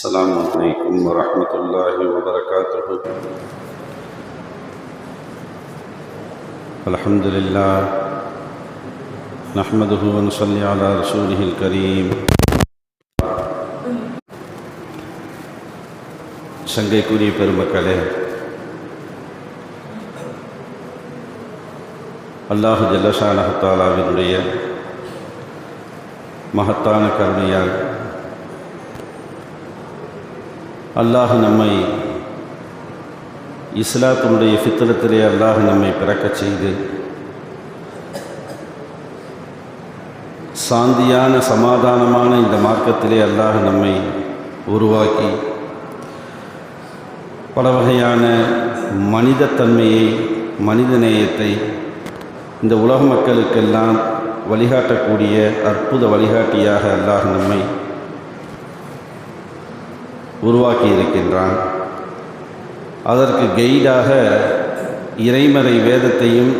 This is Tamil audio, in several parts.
السلام عليكم ورحمة الله وبركاته الحمد لله نحمده ونصلي على رسوله الكريم சங்கைக்குரிய பெருமக்களே அல்லாஹு ஜல்லஷானஹத்தாலாவினுடைய மகத்தான கருணையால் அல்லாஹ் நம்மை இஸ்லாத்தினுடைய ஃபித்திரத்திலே அல்லாஹ் நம்மை பிறக்கச் செய்து சாந்தியான சமாதானமான இந்த மார்க்கத்திலே அல்லாஹ் நம்மை உருவாக்கி பல வகையான மனிதத்தன்மையை மனித நேயத்தை இந்த உலக மக்களுக்கெல்லாம் வழிகாட்டக்கூடிய அற்புத வழிகாட்டியாக அல்லாஹ் நம்மை உருவாக்கி இருக்கின்றான் அதற்கு கெய்டாக இறைமறை வேதத்தையும்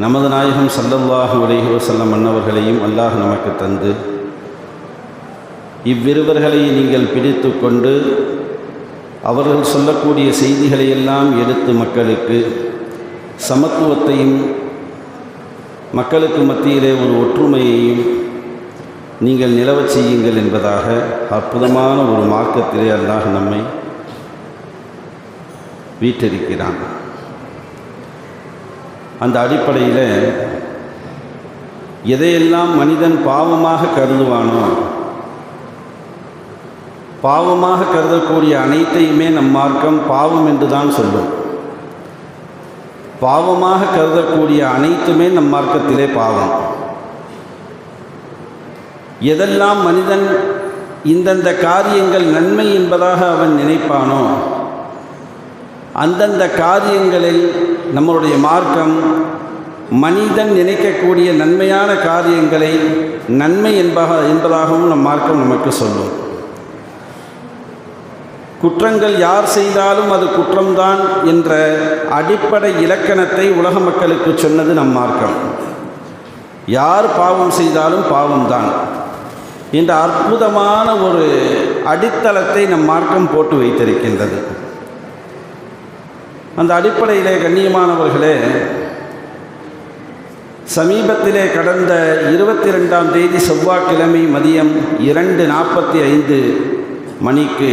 நமது நாயகம் சல்லல்லாஹு உலகி வசல்லம் மன்னவர்களையும் அல்லாஹ் நமக்கு தந்து இவ்விருவர்களை நீங்கள் பிடித்து கொண்டு அவர்கள் சொல்லக்கூடிய செய்திகளை எல்லாம் எடுத்து மக்களுக்கு சமத்துவத்தையும் மக்களுக்கு மத்தியிலே ஒரு ஒற்றுமையையும் நீங்கள் நிலவச் செய்யுங்கள் என்பதாக அற்புதமான ஒரு மார்க்கத்திலே அல்லாஹ் நம்மை வீற்றிருக்கிறான். அந்த அடிப்படையில் எதையெல்லாம் மனிதன் பாவமாக கருதுவானோ பாவமாக கருதக்கூடிய அனைத்தையுமே நம் மார்க்கம் பாவம் என்று தான் சொல்லும். பாவமாக கருதக்கூடிய அனைத்துமே நம் மார்க்கத்திலே பாவம். எதெல்லாம் மனிதன் இந்தந்த காரியங்கள் நன்மை என்பதாக அவன் நினைப்பானோ அந்தந்த காரியங்களில் நம்மளுடைய மார்க்கம் மனிதன் நினைக்கக்கூடிய நன்மையான காரியங்களை நன்மை என்பதாக என்பதாகவும் நம் மார்க்கம் நமக்கு சொல்லும். குற்றங்கள் யார் செய்தாலும் அது குற்றம்தான் என்ற அடிப்படை இலக்கணத்தை உலக மக்களுக்கு சொன்னது நம் மார்க்கம். யார் பாவம் செய்தாலும் பாவம்தான். என்ற அற்புதமான ஒரு அடித்தளத்தை நம் மார்க்கம் போட்டு வைத்திருக்கின்றது. அந்த அடிப்படையிலே கண்ணியமானவர்களே சமீபத்திலே கடந்த இருபத்தி ரெண்டாம் தேதி செவ்வாய்க்கிழமை மதியம் இரண்டு நாற்பத்தி ஐந்து மணிக்கு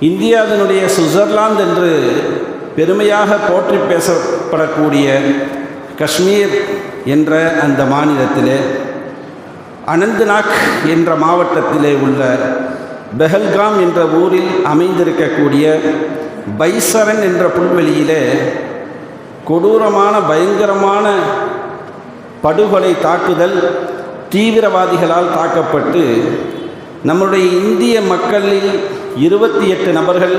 இந்தியாவினுடைய சுவிட்சர்லாந்து என்று பெருமையாக போற்றி பேசப்படக்கூடிய காஷ்மீர் என்ற அந்த மாநிலத்திலே அனந்தநாக் என்ற மாவட்டத்திலே உள்ள பெஹல்காம் என்ற ஊரில் அமைந்திருக்கக்கூடிய பைசரன் என்ற புல்வெளியிலே கொடூரமான பயங்கரமான படுகொலை தாக்குதல் தீவிரவாதிகளால் தாக்கப்பட்டு நம்முடைய இந்திய மக்களில் இருபத்தி எட்டு நபர்கள்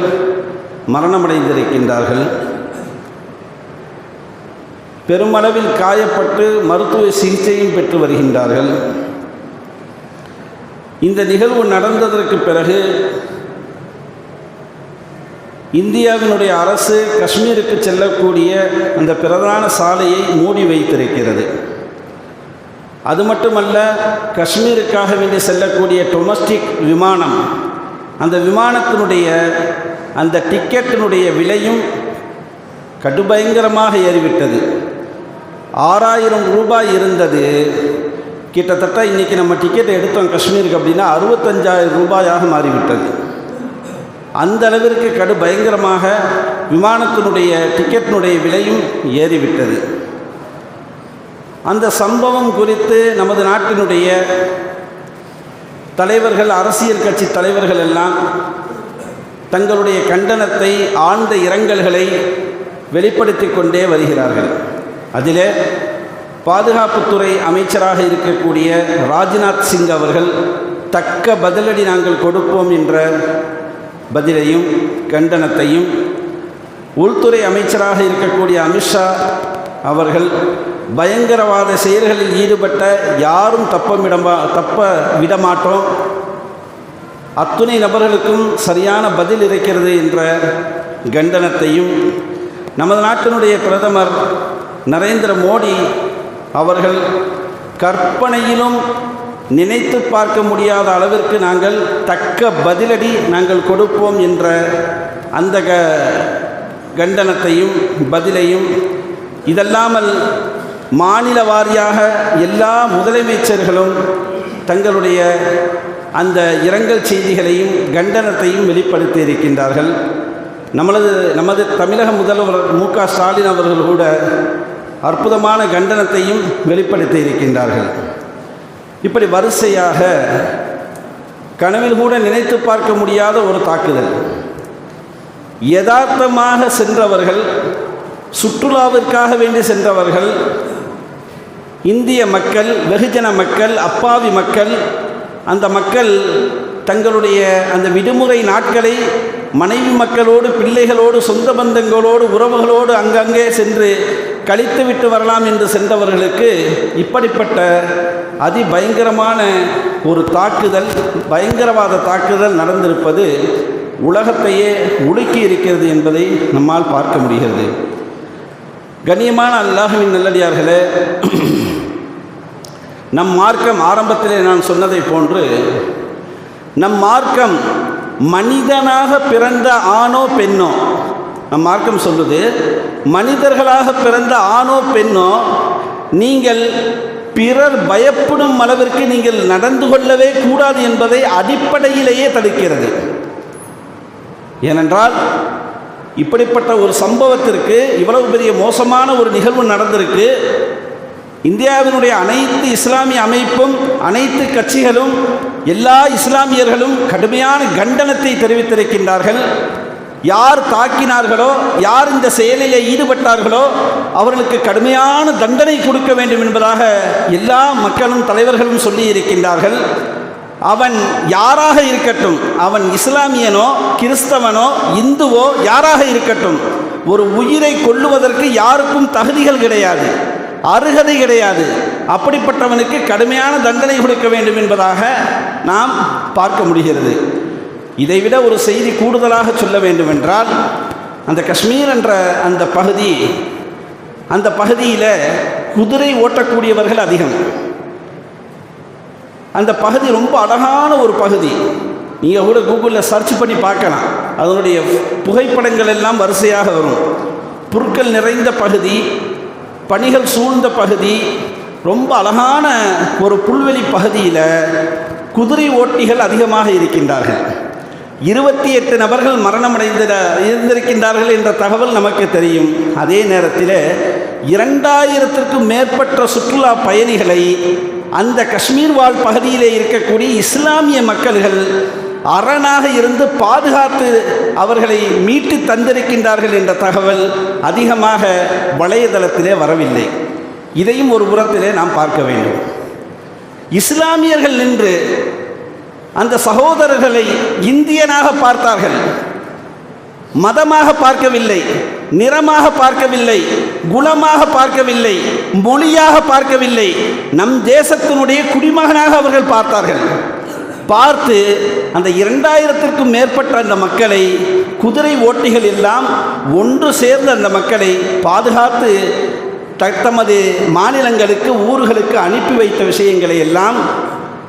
மரணமடைந்திருக்கின்றார்கள். பெருமளவில் காயப்பட்டு மருத்துவ சிகிச்சையும் பெற்று வருகின்றார்கள். இந்த நிகழ்வு நடந்ததற்கு பிறகு இந்தியாவினுடைய அரசு காஷ்மீருக்கு செல்லக்கூடிய அந்த பிரதான சாலையை மூடி வைத்திருக்கிறது. அது மட்டுமல்ல காஷ்மீருக்காக வேண்டி செல்லக்கூடிய டொமஸ்டிக் விமானம் அந்த விமானத்தினுடைய அந்த டிக்கெட்டினுடைய விலையும் கடுபயங்கரமாக ஏறிவிட்டது. ஆறாயிரம் ரூபாய் இருந்தது. கிட்டத்தட்ட இன்றைக்கி நம்ம டிக்கெட்டை எடுத்தோம் காஷ்மீருக்கு அப்படின்னா அறுபத்தஞ்சாயிரம் ரூபாயாக மாறிவிட்டது. அந்த அளவிற்கு கடு பயங்கரமாக விமானத்தினுடைய டிக்கெட்டினுடைய விலையும் ஏறிவிட்டது. அந்த சம்பவம் குறித்து நமது நாட்டினுடைய தலைவர்கள் அரசியல் கட்சி தலைவர்கள் எல்லாம் தங்களுடைய கண்டனத்தை ஆழ்ந்த இரங்கல்களை வெளிப்படுத்தி கொண்டே வருகிறார்கள். அதிலே பாதுகாப்புத்துறை அமைச்சராக இருக்கக்கூடிய ராஜ்நாத் சிங் அவர்கள் தக்க பதிலடி நாங்கள் கொடுப்போம் என்ற பதிலையும் கண்டனத்தையும் உள்துறை அமைச்சராக இருக்கக்கூடிய அமித்ஷா அவர்கள் பயங்கரவாத செயல்களில் ஈடுபட்ட யாரும் தப்பமிடமா தப்ப விடமாட்டோம். அத்துணை நபர்களுக்கும் சரியான பதில் இருக்கிறது என்ற கண்டனத்தையும் நமது நாட்டினுடைய பிரதமர் நரேந்திர மோடி அவர்கள் கற்பனையிலும் நினைத்து பார்க்க முடியாத அளவிற்கு நாங்கள் தக்க பதிலடி நாங்கள் கொடுப்போம் என்ற அந்த க கண்டனத்தையும் பதிலையும் இதல்லாமல் மாநில வாரியாக எல்லா முதலமைச்சர்களும் தங்களுடைய அந்த இரங்கல் செய்திகளையும் கண்டனத்தையும் வெளிப்படுத்தி இருக்கின்றார்கள். நமது நமது தமிழக முதல்வர் மு க ஸ்டாலின் அவர்கள் கூட அற்புதமான கண்டனத்தையும் வெளிப்படுத்தி இருக்கின்றார்கள் இப்படி வரிசையாக கனவில் கூட நினைத்து பார்க்க முடியாத ஒரு தாக்குதல். யதார்த்தமாக சென்றவர்கள் சுற்றுலாவிற்காக வேண்டி சென்றவர்கள் இந்திய மக்கள் வெகுஜன மக்கள் அப்பாவி மக்கள் அந்த மக்கள் தங்களுடைய அந்த விடுமுறை நாட்களை மனைவி மக்களோடு பிள்ளைகளோடு சொந்த பந்தங்களோடு உறவுகளோடு அங்கங்கே சென்று கழித்து விட்டு வரலாம் என்று சென்றவர்களுக்கு இப்படிப்பட்ட அதிபயங்கரமான ஒரு தாக்குதல் பயங்கரவாத தாக்குதல் நடந்திருப்பது உலகத்தையே உலுக்கி இருக்கிறது என்பதை நம்மால் பார்க்க முடிகிறது. கண்ணியமான அல்லாஹுவின் நல்லடியார்களே நம் மார்க்கம் ஆரம்பத்திலே நான் சொன்னதை போன்று நம் மார்க்கம் மனிதனாக பிறந்த ஆணோ பெண்ணோ நம் மார்க்கம் சொல்லுது மனிதர்களாக பிறந்த ஆணோ பெண்ணோ நீங்கள் பிறர் பயப்படும் அளவிற்கு நீங்கள் நடந்து கொள்ளவே கூடாது என்பதை அடிப்படையிலேயே தடுக்கிறது. ஏனென்றால் இப்படிப்பட்ட ஒரு சம்பவத்திற்கு இவ்வளவு பெரிய மோசமான ஒரு நிகழ்வு நடந்திருக்கு. இந்தியாவினுடைய அனைத்து இஸ்லாமிய அமைப்பும் அனைத்து கட்சிகளும் எல்லா இஸ்லாமியர்களும் கடுமையான கண்டனத்தை தெரிவித்திருக்கின்றார்கள். யார் தாக்கினார்களோ யார் இந்த செயலில் ஈடுபட்டார்களோ அவர்களுக்கு கடுமையான தண்டனை கொடுக்க வேண்டும் என்பதாக எல்லா மக்களும் தலைவர்களும் சொல்லி இருக்கின்றார்கள் அவன் யாராக இருக்கட்டும் அவன் இஸ்லாமியனோ கிறிஸ்தவனோ இந்துவோ யாராக இருக்கட்டும் ஒரு உயிரை கொள்ளுவதற்கு யாருக்கும் தகுதிகள் கிடையாது அருகதை கிடையாது. அப்படிப்பட்டவனுக்கு கடுமையான தண்டனை கொடுக்க வேண்டும் என்பதாக நாம் பார்க்க முடிகிறது. இதைவிட ஒரு செய்தி கூடுதலாக சொல்ல வேண்டுமென்றால் அந்த காஷ்மீர் என்ற அந்த பகுதி அந்த பகுதியில் குதிரை ஓட்டக்கூடியவர்கள் அதிகம். அந்த பகுதி ரொம்ப அழகான ஒரு பகுதி. நீங்கள் கூட கூகுளில் சர்ச் பண்ணி பார்க்கலாம். அதனுடைய புகைப்படங்கள் எல்லாம் வரிசையாக வரும். புற்கள் நிறைந்த பகுதி பனிகள் சூழ்ந்த பகுதி ரொம்ப அழகான ஒரு புல்வெளி பகுதியில் குதிரை ஓட்டிகள் அதிகமாக இருக்கின்றார்கள். இருபத்தி எட்டு நபர்கள் மரணமடைந்த இருந்திருக்கின்றார்கள் என்ற தகவல் நமக்கு தெரியும். அதே நேரத்தில் இரண்டாயிரத்திற்கும் மேற்பட்ட சுற்றுலா பயணிகளை அந்த காஷ்மீர் வாழ் பகுதியிலே இருக்கக்கூடிய இஸ்லாமிய மக்கள்கள் அரணாக இருந்து பாதுகாத்து அவர்களை மீட்டு தந்திருக்கின்றார்கள் என்ற தகவல் அதிகமாக வலைதளத்திலே வரவில்லை. இதையும் ஒரு புறத்திலே நாம் பார்க்க வேண்டும். இஸ்லாமியர்கள் நின்று அந்த சகோதரர்களை இந்தியனாக பார்த்தார்கள். மதமாக பார்க்கவில்லை நிறமாக பார்க்கவில்லை குலமாக பார்க்கவில்லை மொழியாக பார்க்கவில்லை நம் தேசத்தினுடைய குடிமகனாக அவர்கள் பார்த்தார்கள். பார்த்து அந்த இரண்டாயிரத்திற்கும் மேற்பட்ட அந்த மக்களை குதிரை ஓட்டிகள் எல்லாம் ஒன்று சேர்ந்த அந்த மக்களை பாதுகாத்து த- தமது மாநிலங்களுக்கு ஊர்களுக்கு அனுப்பி வைத்த விஷயங்களை எல்லாம்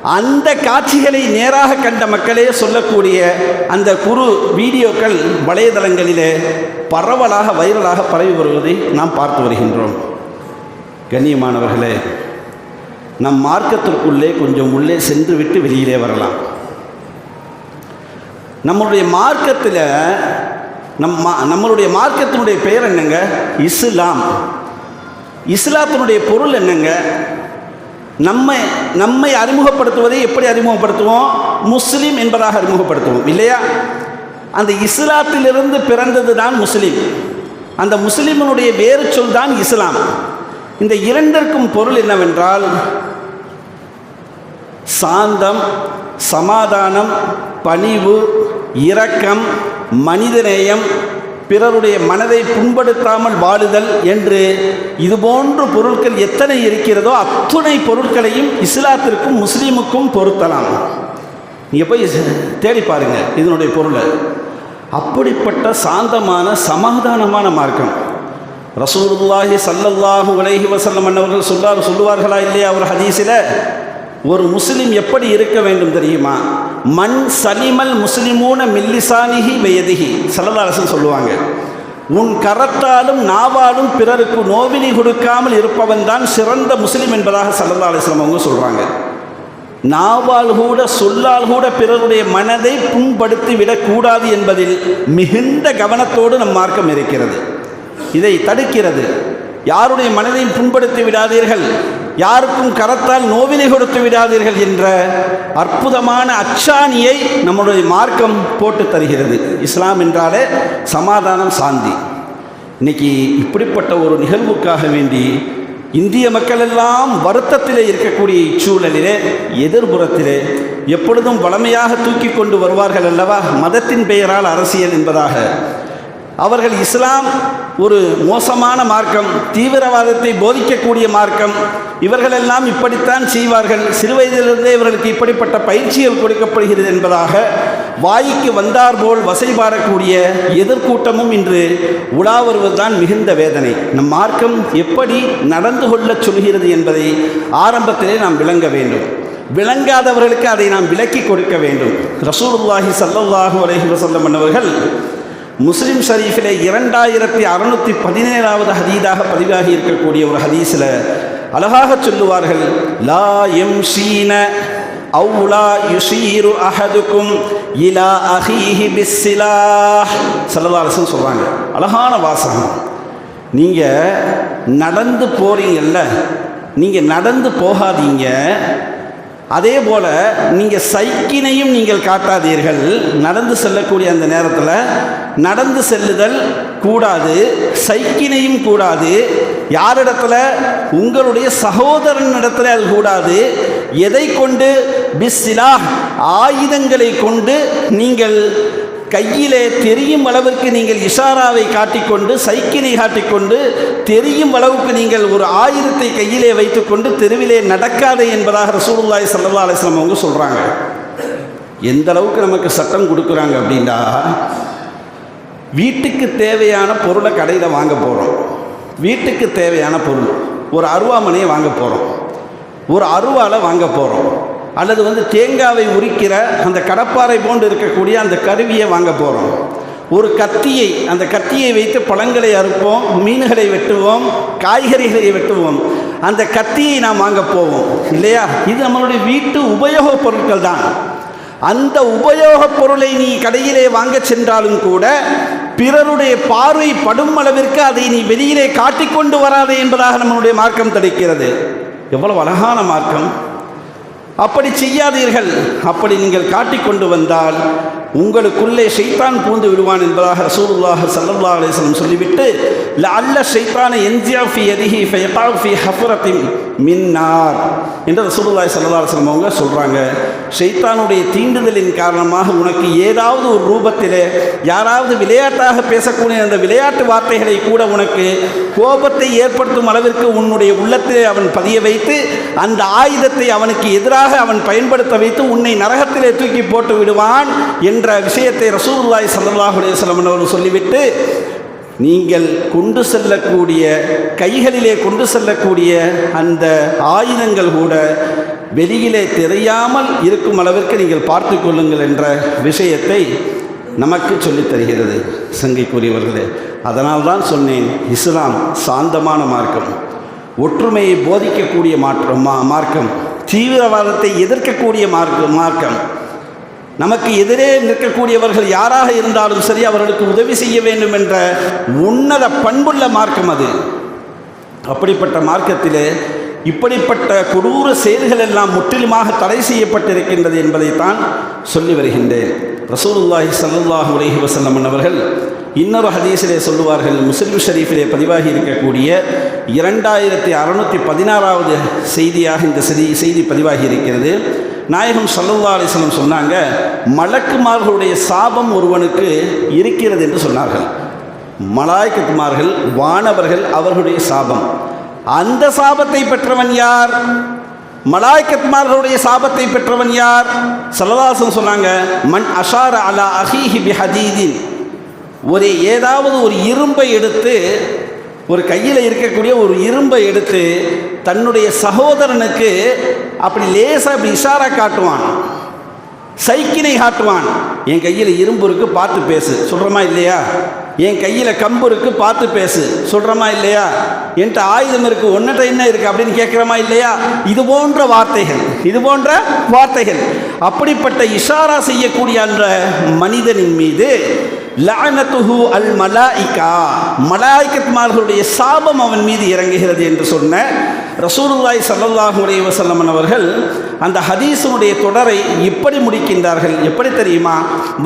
அந்த காட்சிகளை நேராக கண்ட மக்களே சொல்லக்கூடிய அந்த குறு வீடியோக்கள் வலைதளங்களிலே பரவலாக வைரலாக பரவி வருவதை நாம் பார்த்து வருகின்றோம். கண்ணியமானவர்களே நம் மார்க்கத்திற்குள்ளே கொஞ்சம் உள்ளே சென்று விட்டு வெளியிலே வரலாம். நம்மளுடைய மார்க்கத்தில் நம் மா- நம்மளுடைய மார்க்கத்தினுடைய பெயர் என்னங்க? இஸ்லாம். இஸ்லாத்தினுடைய பொருள் என்னங்க? நம்மை நம்மை அறிமுகப்படுத்துவதை எப்படி அறிமுகப்படுத்துவோம்? முஸ்லீம் என்பதாக அறிமுகப்படுத்துவோம் இல்லையா? அந்த இஸ்லாத்திலிருந்து பிறந்தது தான் முஸ்லீம். அந்த முஸ்லீமனுடைய வேறு சொல் தான் இஸ்லாம். இந்த இரண்டிற்கும் பொருள் என்னவென்றால் சாந்தம் சமாதானம் பணிவு இரக்கம் மனிதநேயம் பிறருடைய மனதை புண்படுத்தாமல் வாழுதல் என்று இதுபோன்ற பொருட்கள் எத்தனை இருக்கிறதோ அத்துணை பொருட்களையும் இஸ்லாத்திற்கும் முஸ்லீமுக்கும் பொருத்தலாம். நீங்கள் போய் தேடி பாருங்க இதனுடைய பொருளை. அப்படிப்பட்ட சாந்தமான சமாதானமான மார்க்கம். ரசூலுல்லாஹி சல்லல்லாஹு உலகி வசல்லம் அன்னவர்கள் சொல்லார் சொல்லுவார்களா இல்லையா அவர் ஹதீஸில்? ஒரு முஸ்லிம் எப்படி இருக்க வேண்டும் தெரியுமா? மண் சலிமல் முஸ்லிமூன மில்லிசானிகி வயதிகி சல்லதாரசன் சொல்லுவாங்க உன் கரத்தாலும் நாவாலும் பிறருக்கு நோவினி கொடுக்காமல் இருப்பவன் தான் சிறந்த முஸ்லிம் என்பதாக சல்லல்லா அலிஸ்லாம் அவங்க சொல்கிறாங்க நாவால் கூட சொல்லால் கூட பிறருடைய மனதை புண்படுத்தி விடக்கூடாது என்பதில் மிகுந்த கவனத்தோடு நம் மார்க்கம் இருக்கிறது. இதை தடுக்கிறது. யாருடைய மனதையும் புண்படுத்தி விடாதீர்கள். யாருக்கும் கரத்தால் நோவினை கொடுத்து விடாதீர்கள் என்ற அற்புதமான அச்சாணியை நம்முடைய மார்க்கம் போட்டு தருகிறது. இஸ்லாம் என்றாலே சமாதானம் சாந்தி. இன்னைக்கு இப்படிப்பட்ட ஒரு நிகழ்வுக்காக வேண்டி இந்திய மக்கள் எல்லாம் வருத்தத்திலே இருக்கக்கூடிய இச்சூழலிலே எதிர்புறத்திலே எப்பொழுதும் வளமையாக தூக்கி கொண்டு வருவார்கள் அல்லவா? மதத்தின் பெயரால் அரசியல் என்பதாக. அவர்கள் இஸ்லாம் ஒரு மோசமான மார்க்கம் தீவிரவாதத்தை போதிக்கக்கூடிய மார்க்கம். இவர்களெல்லாம் இப்படித்தான் செய்வார்கள். சிறுவயதிலிருந்தே இவர்களுக்கு இப்படிப்பட்ட பயிற்சிகள் கொடுக்கப்படுகிறது என்பதாக வாய்க்கு வந்தார் போல் வசைபாடக்கூடிய எதிர்கூட்டமும் இன்று உலா வருவதுதான் மிகுந்த வேதனை. நம் மார்க்கம் எப்படி நடந்து கொள்ளச் சொல்கிறது என்பதை ஆரம்பத்திலே நாம் விளங்க வேண்டும். விளங்காதவர்களுக்கு அதை நாம் விளக்கி கொடுக்க வேண்டும். ரசூலுல்லாஹி சல்லாஹூ அலைஹி வசல்லம் என்பவர்கள் முஸ்லிம் ஷரீஃபிலே இரண்டாயிரத்தி அறுநூற்றி பதினேழாவது ஹதீதாக பதிவாகி இருக்கக்கூடிய ஒரு ஹதீஸில் அழகாக சொல்லுவார்கள் லா எம் ஷீன அவுலா யுஷீரு அஹதுக்கும் இலா அஹீஹி பிஸ்ஸிலா சல்லதாரசன் சொல்கிறாங்க அழகான வாசகம். நீங்கள் நடந்து போகிறீங்கல்ல நீங்கள் நடந்து போகாதீங்க அதே போல் நீங்கள் சைக்கினையும் நீங்கள் காட்டாதீர்கள். நடந்து செல்லக்கூடிய அந்த நேரத்தில் நடந்து செல்லுதல் கூடாது சைக்கினையும் கூடாது. யாரிடத்துல? உங்களுடைய சகோதரனிடத்தில் அது கூடாது. எதை கொண்டு? பிஸ்ஸிலா ஆயுதங்களை கொண்டு நீங்கள் கையிலே தெரியும் அளவிற்கு நீங்கள் இஷாராவை காட்டிக்கொண்டு சைக்கிளை காட்டிக்கொண்டு தெரியும் அளவுக்கு நீங்கள் ஒரு ஆயிரத்தை கையிலே வைத்துக்கொண்டு தெருவிலே நடக்காதே என்பதாக ரசூலுல்லாய் சல்லா அலிஸ்லாம் அவங்க சொல்கிறாங்க எந்த அளவுக்கு நமக்கு சட்டம் கொடுக்குறாங்க அப்படின்னா வீட்டுக்கு தேவையான பொருளை கடையில் வாங்க போகிறோம் வீட்டுக்கு தேவையான பொருள் ஒரு அருவாமனையை வாங்க போகிறோம் ஒரு அருவாலை வாங்க போகிறோம் அல்லது வந்து தேங்காவை உரிக்கிற அந்த கடப்பாறை போன்று இருக்கக்கூடிய அந்த கருவியை வாங்க போகிறோம் ஒரு கத்தியை அந்த கத்தியை வைத்து பழங்களை அறுப்போம் மீன்களை வெட்டுவோம் காய்கறிகளை வெட்டுவோம். அந்த கத்தியை நாம் வாங்க போவோம் இல்லையா? இது நம்மளுடைய வீட்டு உபயோகப் பொருட்கள் தான். அந்த உபயோகப் பொருளை நீ கடையிலே வாங்க சென்றாலும் கூட பிறருடைய பார்வை படும் அளவிற்கு அதை நீ வெளியிலே காட்டிக்கொண்டு வராதே என்பதாக நம்மளுடைய மார்க்கம் தடுக்கிறது. எவ்வளவு அழகான மார்க்கம். அப்படி செய்யாதீர்கள். அப்படி நீங்கள் காட்டிக்கொண்டு வந்தால் உங்களுக்குள்ளே ஷைத்தான் பூந்து விடுவான் என்பதாக ரசூலுல்லாஹ் சல்லல்லா அலிஸ்லம் வஸல்லம் சொல்லிவிட்டு அல்ல ஷைத்தான என்ஜியா ஃபி யதிஹி ஃபயதா ஃபி ஹஃபரத்தின் மின் என்று ரசூலுல்லாய் ஸல்லல்லாஹு அலிஸ்லம் அவங்க சொல்கிறாங்க ஷைத்தானுடைய தீண்டுதலின் காரணமாக உனக்கு ஏதாவது ஒரு ரூபத்திலே யாராவது விளையாட்டாக பேசக்கூடிய அந்த விளையாட்டு வார்த்தைகளை கூட உனக்கு கோபத்தை ஏற்படுத்தும் அளவிற்கு உன்னுடைய உள்ளத்திலே அவன் பதிய வைத்து அந்த ஆயுதத்தை அவனுக்கு எதிராக அவன் பயன்படுத்த வைத்து உன்னை நரகத்திலே தூக்கி போட்டு விடுவான் என்று என்ற விஷயத்தை ரசூல்லாய் ஸல்லல்லாஹு அலைஹி அவர்கள் சொல்லிவிட்டு நீங்கள் கொண்டு செல்லக்கூடிய கைகளிலே கொண்டு செல்லக்கூடிய அந்த ஆயுதங்கள் கூட வெளியிலே தெரியாமல் இருக்கும் அளவிற்கு நீங்கள் பார்த்து கொள்ளுங்கள் என்ற விஷயத்தை நமக்கு சொல்லித் தருகிறது சங்கைக்குரியவர்களே. அதனால் தான் சொன்னேன் இஸ்லாம் சாந்தமான மார்க்கம் ஒற்றுமையை போதிக்கக்கூடிய மாற்றம் மா மார்க்கம் தீவிரவாதத்தை எதிர்க்கக்கூடிய மார்க்க மார்க்கம். நமக்கு எதிரே நிற்கக்கூடியவர்கள் யாராக இருந்தாலும் சரி அவர்களுக்கு உதவி செய்ய வேண்டும் என்ற உன்னத பண்புள்ள மார்க்கம் அது. அப்படிப்பட்ட மார்க்கத்திலே இப்படிப்பட்ட கொடூர செயல்கள் எல்லாம் முற்றிலுமாக தடை செய்யப்பட்டிருக்கின்றது என்பதைத்தான் சொல்லி வருகின்றேன். ரசூலுல்லாஹி ஸல்லல்லாஹு அலைஹி வஸல்லம் அவர்கள் இன்னொரு ஹதீஸிலே சொல்லுவார்கள் முஸ்லிம் ஷரீஃபிலே பதிவாகி இருக்கக்கூடிய இரண்டாயிரத்தி அறுநூற்றி பதினாறாவது செய்தியாக இந்த செய்தி செய்தி பதிவாகி இருக்கிறது. நாயகம் சல்லல்லா அலிஸ்லம் சொன்னாங்க மலக்குமார்களுடைய சாபம் ஒருவனுக்கு இருக்கிறது என்று சொன்னார்கள். மலாய்க்கத்துமார்கள் வானவர்கள் அவர்களுடைய சாபம். அந்த சாபத்தை பெற்றவன் யார்? மலாய்க்கத்மார்களுடைய சாபத்தை பெற்றவன் யார்? சல்லதாசன் சொன்னாங்க மண் அஷார அலா அஹீஹி பி ஹதீதின் ஒரு ஏதாவது ஒரு இரும்பை எடுத்து ஒரு கையில் இருக்கக்கூடிய ஒரு இரும்பை எடுத்து தன்னுடைய சகோதரனுக்கு அப்படி லேசாக அப்படி இஷாரா காட்டுவான். சைக்கினை காட்டுவான். என் கையில் இரும்பு இருக்கு பார்த்து பேசு. சொல்கிறோமா இல்லையா? என் கையில் கம்பு இருக்கு பார்த்து பேசு. சொல்கிறோமா இல்லையா? என்கிட்ட ஆயுதம் இருக்கு ஒன்னிட்ட என்ன இருக்கு அப்படின்னு கேட்குறோமா இல்லையா? இது போன்ற வார்த்தைகள் இது போன்ற வார்த்தைகள். அப்படிப்பட்ட இஷாரா செய்யக்கூடிய அந்த மனிதனின் மீது லஅனத்துஹு அல் மலாய்கா மலாய்க்கத்மார்களுடைய சாபம் அவன் மீது இறங்குகிறது என்று சொன்ன ரசூலுல்லாய் ஸல்லல்லாஹு அலைஹி வஸல்லம் அவர்கள் அந்த ஹதீஸுடைய தொடரை இப்படி முடிக்கின்றார்கள். எப்படி தெரியுமா?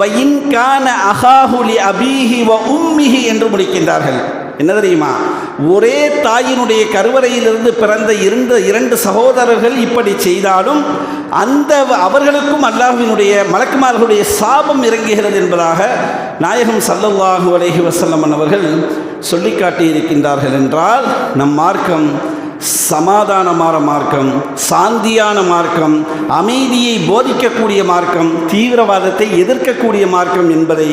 வயின் கான அஹாஹுலி அபீஹி வ உம்மிஹி என்று முடிக்கின்றார்கள். என்ன தெரியுமா? ஒரே தாயினுடைய கருவறையிலிருந்து பிறந்த இரண்டு இரண்டு சகோதரர்கள் இப்படி செய்தாலும் அந்த அவர்களுக்கும் அல்லாஹினுடைய மலக்குமார்களுடைய சாபம் இறங்குகிறது என்பதாக நாயகம் சல்லல்லாஹு அலைஹி வஸல்லம் அவர்கள் சொல்லி காட்டியிருக்கின்றார்கள் என்றால் நம் மார்க்கம் சமாதானமான மார்க்கம் சாந்தியான மார்க்கம் அமைதியை போதிக்கக்கூடிய மார்க்கம் தீவிரவாதத்தை எதிர்க்கக்கூடிய மார்க்கம் என்பதை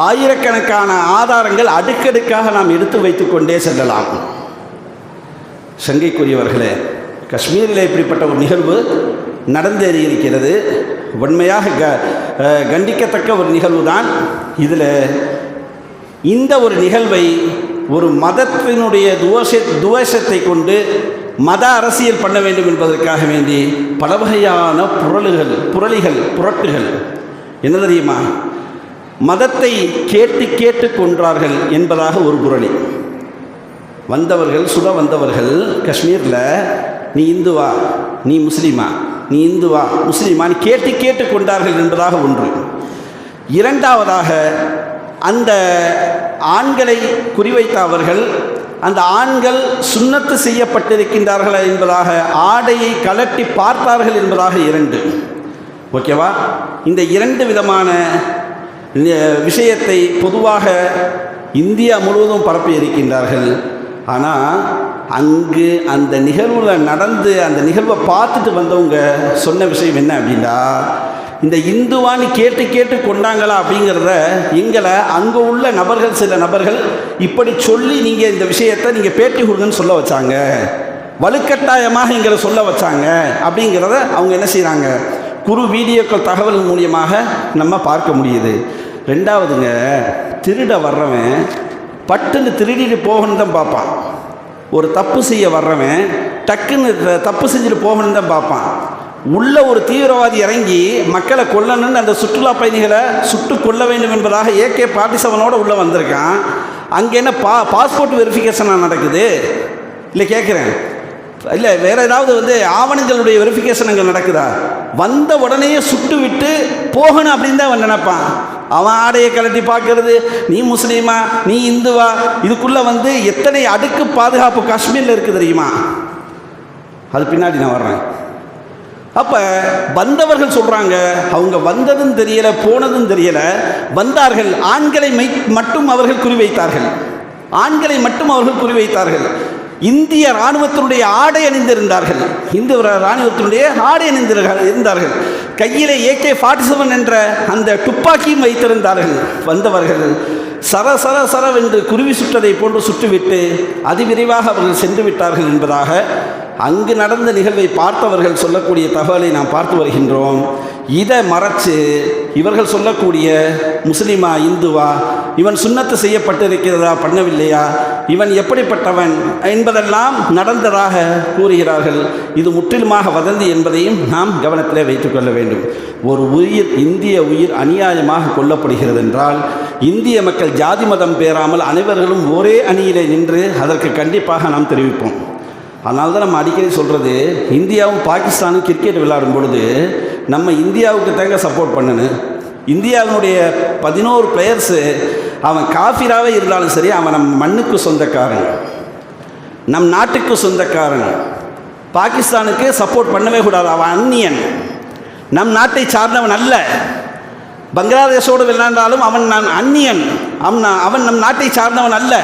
ஆயிரக்கணக்கான ஆதாரங்கள் அடுக்கடுக்காக நாம் எடுத்து வைத்துக்கொண்டே செல்லலாம். சங்கைக்குரியவர்களே காஷ்மீரில் இப்படிப்பட்ட ஒரு நிகழ்வு நடந்தேறி இருக்கிறது உண்மையாக க கண்டிக்கத்தக்க ஒரு நிகழ்வு தான் இதில் இந்த ஒரு நிகழ்வை ஒரு மதத்தினுடைய துவச துவேஷத்தை கொண்டு மத அரசியல் பண்ண வேண்டும் என்பதற்காக வேண்டி பல வகையான புரளுகள் புரளிகள் புரட்டுகள். என்ன தெரியுமா? மதத்தை கேட்டு கேட்டு கொன்றார்கள் என்பதாக ஒரு புரளி. வந்தவர்கள் சுட வந்தவர்கள் காஷ்மீரில் நீ இந்துவா நீ முஸ்லீமா நீ இந்துவா நீ கேட்டு கேட்டு கொண்டார்கள் என்பதாக ஒன்று. இரண்டாவதாக அந்த ஆண்களை குறிவைத்த அவர்கள் அந்த ஆண்கள் சுண்ணத்து செய்யப்பட்டிருக்கின்றார்கள் என்பதாக ஆடையை கலட்டி பார்த்தார்கள் என்பதாக இரண்டு. ஓகேவா? இந்த இரண்டு விதமான விஷயத்தை பொதுவாக இந்தியா முழுவதும் பரப்பி இருக்கின்றார்கள். ஆனால் அங்கு அந்த நிகழ்வில் நடந்து அந்த நிகழ்வை பார்த்துட்டு வந்தவங்க சொன்ன விஷயம் என்ன அப்படின்னா இந்த இந்துவான்னு கேட்டு கேட்டு கொண்டாங்களா அப்படிங்கிறத எங்களை அங்கே உள்ள நபர்கள் சில நபர்கள் இப்படி சொல்லி நீங்கள் இந்த விஷயத்தை நீங்கள் பேட்டி கொடுங்கன்னு சொல்ல வச்சாங்க. வலுக்கட்டாயமாக எங்களை சொல்ல வச்சாங்க அப்படிங்கிறத அவங்க என்ன செய்கிறாங்க குறு வீடியோக்கள் தகவல் மூலியமாக நம்ம பார்க்க முடியுது. ரெண்டாவதுங்க திருட வர்றவன் பட்டுன்னு திருடிட்டு போகணுன்னு தான் பார்ப்பான். ஒரு தப்பு செய்ய வர்றவன் டக்குன்னு தப்பு செஞ்சுட்டு போகணுன்னு தான் பார்ப்பான். உள்ள ஒரு தீவிரவாதி இறங்கி மக்களை கொல்லணும்னு அந்த சுற்றுலா பயணிகளை சுட்டு கொல்ல வேண்டும் என்பதாக ஏகே பார்ட்டி செவனோடு உள்ளே வந்திருக்கான். அங்கே என்ன பா பாஸ்போர்ட் வெரிஃபிகேஷனாக நடக்குது? இல்லை கேட்குறேன் இல்லை வேறு ஏதாவது வந்து ஆவணங்களுடைய வெரிஃபிகேஷன் அங்கே நடக்குதா? வந்த உடனேயே சுட்டு விட்டு போகணும் அப்படின்னு தான் அவன் நினைப்பான். அவன் ஆடையை கழட்டி பார்க்கறது நீ முஸ்லீமா? நீ இந்துவா? இதுக்குள்ளே வந்து எத்தனை அடுக்கு பாதுகாப்பு காஷ்மீரில் இருக்குது தெரியுமா? அது பின்னாடி நான் வர்றேன். அப்போ வந்தவர்கள் சொல்கிறாங்க அவங்க வந்ததும் தெரியலை போனதும் தெரியலை. வந்தார்கள் ஆண்களை மை மட்டும் அவர்கள் குறிவைத்தார்கள். ஆண்களை மட்டும் அவர்கள் குறிவைத்தார்கள். இந்திய இராணுவத்தினுடைய ஆடை அணிந்திருந்தார்கள். இந்திய இராணுவத்தினுடைய ஆடை அணிந்திருந்தார்கள் இருந்தார்கள். கையிலே ஏகே ஃபார்ட்டி செவன் என்ற அந்த துப்பாக்கியும் வைத்திருந்தார்கள். வந்தவர்கள் சர சர சரவென்று குருவி சுட்டதை போன்று சுட்டுவிட்டு அதிவிரைவாக அவர்கள் சென்று விட்டார்கள் என்பதாக அங்கு நடந்த நிகழ்வை பார்த்தவர்கள் சொல்லக்கூடிய தகவலை நாம் பார்த்து வருகின்றோம். இதை மறைச்சு இவர்கள் சொல்லக்கூடிய முஸ்லீமா இந்துவா இவன் சுண்ணத்து செய்யப்பட்டிருக்கிறதா பண்ணவில்லையா இவன் எப்படிப்பட்டவன் என்பதெல்லாம் நடந்ததாக கூறுகிறார்கள். இது முற்றிலுமாக வதந்தி என்பதையும் நாம் கவனத்திலே வைத்துக்கொள்ள வேண்டும். ஒரு உயிர் இந்திய உயிர் அநியாயமாக கொல்லப்படுகிறது என்றால் இந்திய மக்கள் ஜாதி மதம் பேராமல் அனைவர்களும் ஒரே அணியிலே நின்று அதற்கு கண்டிப்பாக நாம் தெரிவிப்போம். அதனால தான் நம்ம அடிக்கடி சொல்கிறது இந்தியாவும் பாகிஸ்தானும் கிரிக்கெட் விளையாடும் பொழுது நம்ம இந்தியாவுக்கு தாங்க சப்போர்ட் பண்ணணும் இந்தியாவினுடைய பதினோரு பிளேயர்ஸு அவன் காஃபிராகவே இருந்தாலும் சரி அவன் நம் மண்ணுக்கு சொந்தக்காரன். நம் நாட்டுக்கு சொந்தக்காரன். பாகிஸ்தானுக்கு சப்போர்ட் பண்ணவே கூடாது அவன் அந்நியன். நம் நாட்டை சார்ந்தவன் அல்ல. பங்களாதேஷோடு விளையாண்டாலும் அவன் நான் அந்நியன். அவன் அவன் நம் நாட்டை சார்ந்தவன் அல்ல.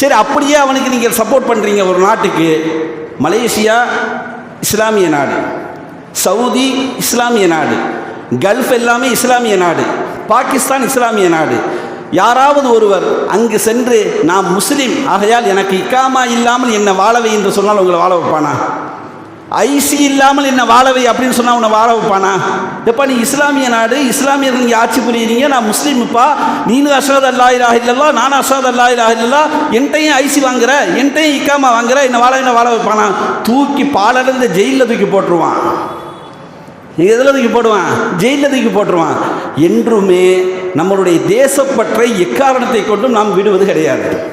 சரி அப்படியே அவனுக்கு நீங்கள் சப்போர்ட் பண்ணுறீங்க ஒரு நாட்டுக்கு. மலேசியா இஸ்லாமிய நாடு. சவுதி இஸ்லாமிய நாடு. கல்ஃப் எல்லாமே இஸ்லாமிய நாடு. பாகிஸ்தான் இஸ்லாமிய நாடு. யாராவது ஒருவர் அங்கு சென்று நான் முஸ்லீம் ஆகையால் எனக்கு இக்காமா இல்லாமல் என்னை வாழவை என்று சொன்னால் உங்களை வாழ வைப்பானா? ஐசி இல்லாமல் என்ன வாழவை அப்படின்னு சொன்னால் உன்னை வாழ வைப்பானா? எப்பா நீ இஸ்லாமிய நாடு இஸ்லாமியர்கள் நீங்கள் ஆட்சி புரியுறீங்க நான் முஸ்லீம்ப்பா. நீனு அசாத் அல்லா இலா இல்லல்லா நான் அசாத் அல்லா இலா இல்லல்லா என்கிட்டையும் ஐசி வாங்குற என்கிட்டையும் இக்காமா வாங்குற என்ன வாழ என்ன வாழ வைப்பானா? தூக்கி பாலடைந்த ஜெயிலில் தூக்கி போட்டுருவான். எதில் தூக்கி போடுவான்? ஜெயிலில் தூக்கி போட்டுருவான். என்றுமே நம்மளுடைய தேசப்பற்றை எக்காரணத்தை கொண்டும் நாம் விடுவது கிடையாது.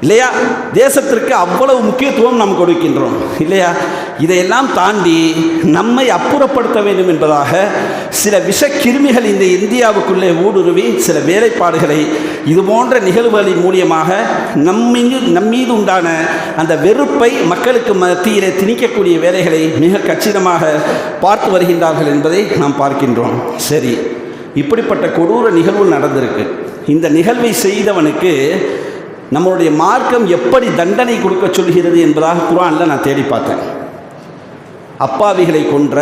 இல்லையா? தேசத்திற்கு அவ்வளவு முக்கியத்துவம் நாம் கொடுக்கின்றோம். இல்லையா? இதையெல்லாம் தாண்டி நம்மை அப்புறப்படுத்த வேண்டும் என்பதாக சில விஷக்கிருமிகள் இந்த இந்தியாவுக்குள்ளே ஊடுருவி சில வேலைப்பாடுகளை இது போன்ற நிகழ்வுகளின் மூலியமாக நம்மீது நம்மீது உண்டான அந்த வெறுப்பை மக்களுக்கு மத்தியிலே திணிக்கக்கூடிய வேலைகளை மிக கச்சிதமாக பார்த்து வருகின்றார்கள் என்பதை நாம் பார்க்கின்றோம். சரி இப்படிப்பட்ட கொடூர நிகழ்வு நடந்திருக்கு. இந்த நிகழ்வை செய்தவனுக்கு நம்மளுடைய மார்க்கம் எப்படி தண்டனை கொடுக்க சொல்கிறது என்பதாக குரானில் நான் தேடி பார்த்தேன். அப்பாவிகளை கொன்ற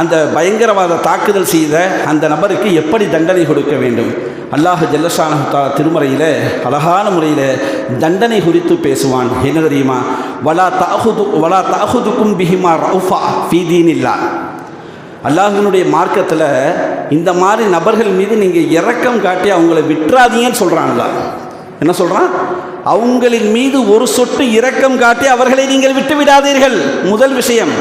அந்த பயங்கரவாத தாக்குதல் செய்த அந்த நபருக்கு எப்படி தண்டனை கொடுக்க வேண்டும்? அல்லாஹ் ஜல்லஷானஹா திருமறையில் அழகான முறையில் தண்டனை குறித்து பேசுவான். என்ன தெரியுமா? வலா தாகுது வலா தாகுதுக்கும் பிஹிமா ரவுஃபா ஃபீதீனில்லா அல்லாஹினுடைய மார்க்கத்தில் இந்த மாதிரி நபர்கள் மீது நீங்கள் இரக்கம் காட்டி அவங்கள விட்டுறாதீங்கன்னு சொல்கிறாங்களா என்ன சொல்கிறான் அவங்களின் மீது ஒரு சொட்டு இரக்கம் காட்டி அவர்களை நீங்கள் விட்டு விடாதீர்கள் முதல் விஷயம்.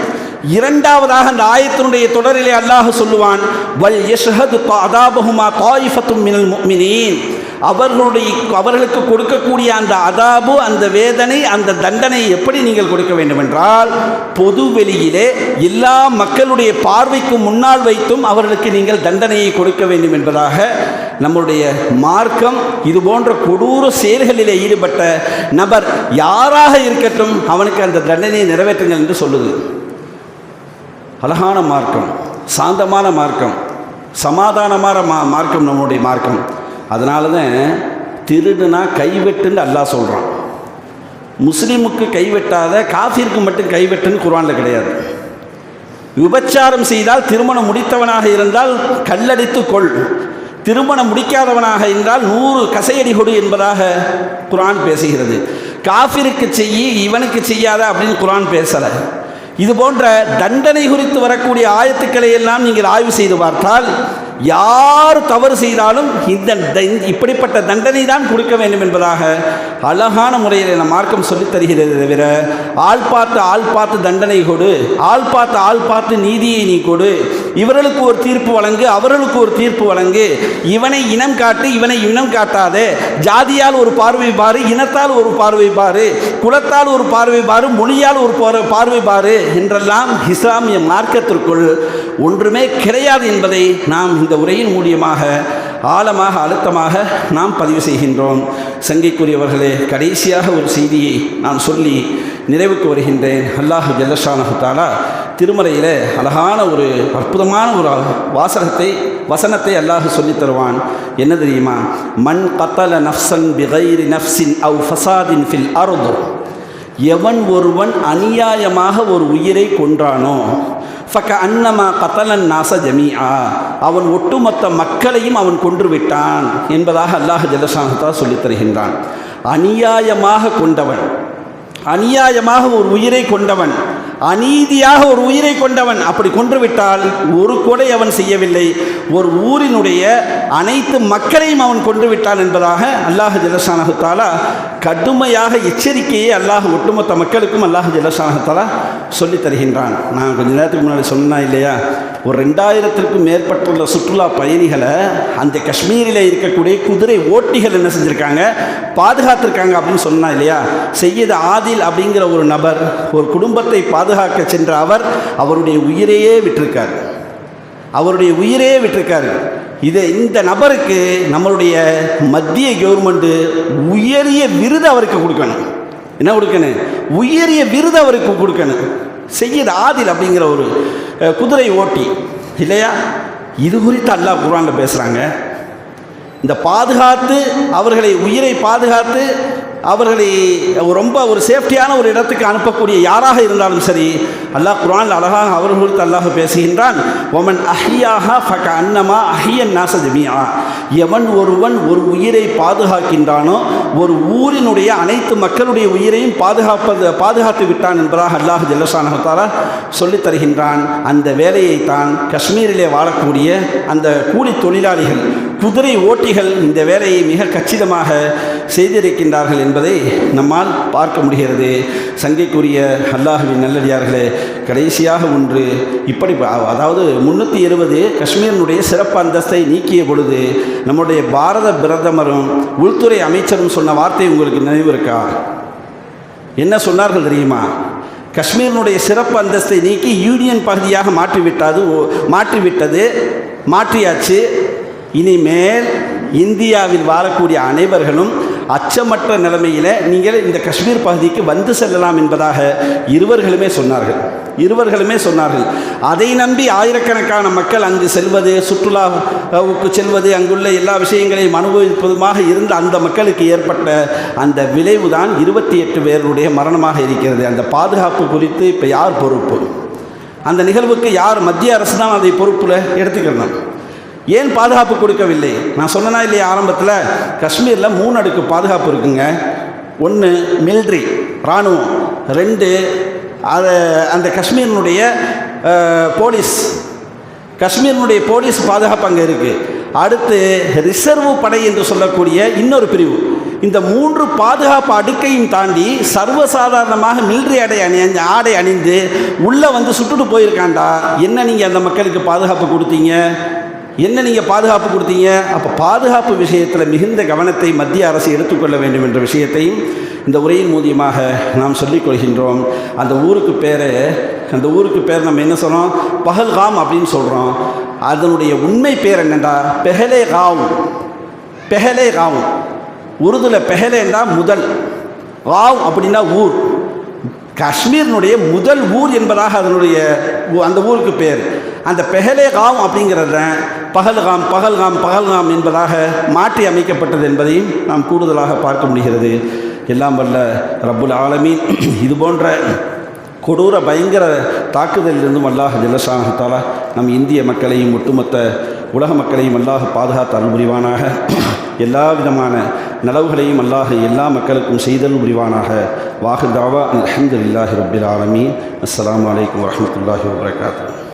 இரண்டாவதாக அந்த ஆயத்தினுடைய தொடரிலே அல்லாஹ் சொல்லுவான் வல் யஷ்ஹது அதாபஹுமா தாயிஃபத்தும் மினல் முஃமினீன் அவர்களுடைய அவர்களுக்கு கொடுக்கக்கூடிய அந்த அதாபு அந்த வேதனை அந்த தண்டனை எப்படி நீங்கள் கொடுக்க வேண்டும் என்றால் பொது வெளியிலே எல்லா மக்களுடைய பார்வைக்கு முன்னால் வைத்தும் அவர்களுக்கு நீங்கள் தண்டனையை கொடுக்க வேண்டும் என்பதாக நம்முடைய மார்க்கம் இது போன்ற கொடூர செயல்களிலே ஈடுபட்ட நபர் யாராக இருக்கட்டும் அவனுக்கு அந்த தண்டனையை நிறைவேற்றுங்கள் என்று சொல்லுது. அழகான மார்க்கம் சாந்தமான மார்க்கம் சமாதானமான மா மார்க்கம் நம்முடைய மார்க்கம். அதனால தான் திருடுனா கைவெட்டுன்னு அல்லாஹ் சொல்கிறான் முஸ்லீமுக்கு கைவெட்டாத காஃபிற்கு மட்டும் கைவெட்டுன்னு குரானில் கிடையாது. விபச்சாரம் செய்தால் திருமணம் முடித்தவனாக இருந்தால் கல்லடித்து கொள். திருமணம் முடிக்காதவனாக இருந்தால் நூறு கசையடி கொடு என்பதாக குரான் பேசுகிறது. காஃபிற்கு செய்யி இவனுக்கு செய்யாத அப்படின்னு குரான் பேசலை. இது போன்ற தண்டனை குறித்து வரக்கூடிய ஆயத்துக்களை எல்லாம் நீங்கள் ஆய்வு செய்து பார்த்தால் யார் தவறு செய்தாலும் இந்த த- இப்படிப்பட்ட தண்டனை தான் கொடுக்க வேண்டும் என்பதாக அழகான முறையில் நம் மார்க்கம் சொல்லித் தருகிறது தவிர ஆள் பார்த்து ஆள் பார்த்து தண்டனை கொடு ஆள் பார்த்து ஆள் பார்த்து நீதியை நீ கொடு இவர்களுக்கு ஒரு தீர்ப்பு வழங்கு அவர்களுக்கு ஒரு தீர்ப்பு வழங்கு இவனை இனம் காட்டு இவனை இனம் காட்டாதே ஜாதியால் ஒரு பார்வை பாரு இனத்தால் ஒரு பார்வை பாரு குலத்தால் ஒரு பார்வை பாரு மொழியால் ஒரு பார்வை பாரு என்றெல்லாம் இஸ்லாமிய மார்க்கத்திற்குள் ஒன்றுமே கிடையாது என்பதை நாம் இந்த உரையின் மூலியமாக ஆழமாக அழுத்தமாக நாம் பதிவு செய்கின்றோம். சங்கைக்குரியவர்களே கடைசியாக ஒரு செய்தியை நான் சொல்லி நிறைவுக்கு வருகின்றேன். அல்லாஹு ஜல்லஷானஹு தாலா திருமறையில் அழகான ஒரு அற்புதமான ஒரு வாசகத்தை வசனத்தை அல்லாஹு சொல்லித் தருவான். என்ன தெரியுமா? மண் கத்தல நஃப்சன் பிகைரி நஃப்சின் அவ் ஃபசாதின் ஃபில் அருது. எவன் ஒருவன் அநியாயமாக ஒரு உயிரை கொன்றானோ ஃபக்க அன்னமா கத்தலன் நாச ஜமியா அவன் ஒட்டுமொத்த மக்களையும் அவன் கொன்று விட்டான் என்பதாக அல்லாஹ் ஜலசானத்தா சொல்லித் தருகின்றான். அநியாயமாக கொண்டவன். அநியாயமாக ஒரு உயிரை கொண்டவன். அநீதியாக ஒரு உயிரை கொண்டவன் அப்படி கொன்றுவிட்டால் ஒரு கொடை அவன் செய்யவில்லை. ஒரு ஊரினுடைய அனைத்து மக்களையும் அவன் கொன்றுவிட்டான் என்பதாக அல்லாஹ் ஜலசானகத்தாலா கடுமையாக எச்சரிக்கையை அல்லாஹ் ஒட்டுமொத்த மக்களுக்கும் அல்லாஹ் ஜலசானகத்தாலா சொல்லி சொல்லித் தருகின்றான். நான் கொஞ்ச நேரத்துக்கு முன்னாடி சொன்னேன் இல்லையா? ஒரு ரெண்டாயிரத்திற்கும் மேற்பட்டுள்ள சுற்றுலா பயணிகளை அந்த காஷ்மீரில் இருக்கக்கூடிய குதிரை ஓட்டிகள் என்ன செஞ்சுருக்காங்க? பாதுகாத்திருக்காங்க அப்படின்னு சொன்னா இல்லையா? செய்யது ஆதில் அப்படிங்கிற ஒரு நபர் ஒரு குடும்பத்தை பாதுகாக்க சென்ற அவர் அவருடைய உயிரையே விட்டிருக்கார். அவருடைய உயிரையே விட்டிருக்காரு. இது இந்த நபருக்கு நம்மளுடைய மத்திய கவர்மெண்ட்டு உயரிய விருது அவருக்கு கொடுக்கணும். என்ன கொடுக்கணும்? உயரிய விருது அவருக்கு கொடுக்கணும். செய்யது ஆதில் அப்படிங்கிற ஒரு குதிரை ஓட்டி. இல்லையா? இது குறித்து அல்லாஹ் குர்ஆனில் பேசுகிறாங்க இந்த பாதுகாத்து அவர்களை உயிரை பாதுகாத்து அவர்களை ரொம்ப ஒரு சேஃப்டியான ஒரு இடத்துக்கு அனுப்பக்கூடிய யாராக இருந்தாலும் சரி அல்லாஹ் குரான் அழகாக அவர்களுக்கு குறித்து அல்லாஹ் பேசுகின்றான் ஒமன் அஹியாக ஃபக அன்னமா அஹியன் நாசஜமியா எவன் ஒருவன் ஒரு உயிரை பாதுகாக்கின்றானோ ஒரு ஊரினுடைய அனைத்து மக்களுடைய உயிரையும் பாதுகாப்பது பாதுகாத்து விட்டான் என்பதாக அல்லாஹ் ஜல்லசானகத்தாரா சொல்லித் தருகின்றான். அந்த வேலையை தான் காஷ்மீரிலே வாழக்கூடிய அந்த கூலி தொழிலாளிகள் குதிரை ஓட்டிகள் இந்த வேலையை மிக கச்சிதமாக செய்திருக்கின்றார்கள் என்பதை நம்மால் பார்க்க முடிகிறது. சங்கைக்குரிய அல்லாஹுவின் நல்லடியார்களே கடைசியாக ஒன்று இப்படி அதாவது முன்னூற்றி இருபது காஷ்மீரினுடைய சிறப்பு அந்தஸ்தை நீக்கிய பொழுது நம்முடைய பாரத பிரதமரும் உள்துறை அமைச்சரும் சொன்ன வார்த்தை உங்களுக்கு நினைவு இருக்கா? என்ன சொன்னார்கள் தெரியுமா? காஷ்மீரினுடைய சிறப்பு அந்தஸ்தை நீக்கி யூனியன் பகுதியாக மாற்றிவிட்டது மாற்றிவிட்டது மாற்றியாச்சு. இனிமேல் இந்தியாவில் வாழக்கூடிய அனைவர்களும் அச்சமற்ற நிலைமையில் நீங்கள் இந்த காஷ்மீர் பகுதிக்கு வந்து செல்லலாம் என்பதாக இருவர்களுமே சொன்னார்கள். இருவர்களுமே சொன்னார்கள். அதை நம்பி ஆயிரக்கணக்கான மக்கள் அங்கு செல்வது சுற்றுலாவுக்கு செல்வது அங்குள்ள எல்லா விஷயங்களையும் அனுபவிப்பதுமாக இருந்த அந்த மக்களுக்கு ஏற்பட்ட அந்த விளைவு தான் இருபத்தி எட்டு பேருடைய மரணமாக இருக்கிறது. அந்த பாதுகாப்பு குறித்து இப்போ யார் பொறுப்பு? அந்த நிகழ்வுக்கு யார் மத்திய அரசு தான் அதை பொறுப்பில் எடுத்துக்கிறணும் ஏன் பாதுகாப்பு கொடுக்கவில்லை? நான் சொன்னனா இல்லையா ஆரம்பத்தில்? காஷ்மீரில் மூணு அடுக்கு பாதுகாப்பு இருக்குங்க. ஒன்று மில்ட்ரி இராணுவம். ரெண்டு அது அந்த காஷ்மீரினுடைய போலீஸ் காஷ்மீரினுடைய போலீஸ் பாதுகாப்பு அங்கே இருக்குது அடுத்து ரிசர்வ் படை என்று சொல்லக்கூடிய இன்னொரு பிரிவு. இந்த மூன்று பாதுகாப்பு அடுக்கையும் தாண்டி சர்வசாதாரணமாக மிலிட்ரி ஆடை அணி ஆடை அணிந்து உள்ளே வந்து சுட்டுட்டு போயிருக்காண்டா? என்ன நீங்கள் அந்த மக்களுக்கு பாதுகாப்பு கொடுத்தீங்க? என்ன நீங்கள் பாதுகாப்பு கொடுத்தீங்க? அப்போ பாதுகாப்பு விஷயத்தில் மிகுந்த கவனத்தை மத்திய அரசு எடுத்துக்கொள்ள வேண்டும் என்ற விஷயத்தையும் இந்த உரையின் மூலியமாக நாம் சொல்லிக் கொள்கின்றோம். அந்த ஊருக்கு பேர் அந்த ஊருக்கு பேர் நம்ம என்ன சொல்கிறோம் பஹல்காம் அப்படின்னு சொல்கிறோம் அதனுடைய உண்மை பேர் என்னண்டா? பெஹலே காவ் பெஹலே காவ் உருதுல பெஹலேண்டா முதல். காவ் அப்படின்னா ஊர். காஷ்மீரினுடைய முதல் ஊர் என்பதாக அதனுடைய அந்த ஊருக்கு பேர். அந்த பெஹலேகாம் அப்படிங்கிறத பகல்காம் பகல்காம் பகல்காம் என்பதாக மாற்றி அமைக்கப்பட்டது என்பதையும் நாம் கூடுதலாக பார்க்க முடிகிறது. எல்லாம் வல்ல ரப்புல் ஆலமீன். இது போன்ற கொடூர பயங்கர தாக்குதலிலிருந்தும் அல்லாஹ் ஜல்லஷாஹத்தாலா நம் இந்திய மக்களையும் ஒட்டுமொத்த உலக மக்களையும் அல்லாஹ் பாதுகாத்து அருள்புரிவானாக எல்லா விதமான நலவுகளையும் அல்லாஹ் எல்லா மக்களுக்கும் செய்தல் புரிவானாக. வாஹு தாவா அலமது இல்லாஹி ரபில் ஆலமீன். அஸ்லாம் வலைக்கம் வரமத்துல்லாஹி வபரகாத்துஹு.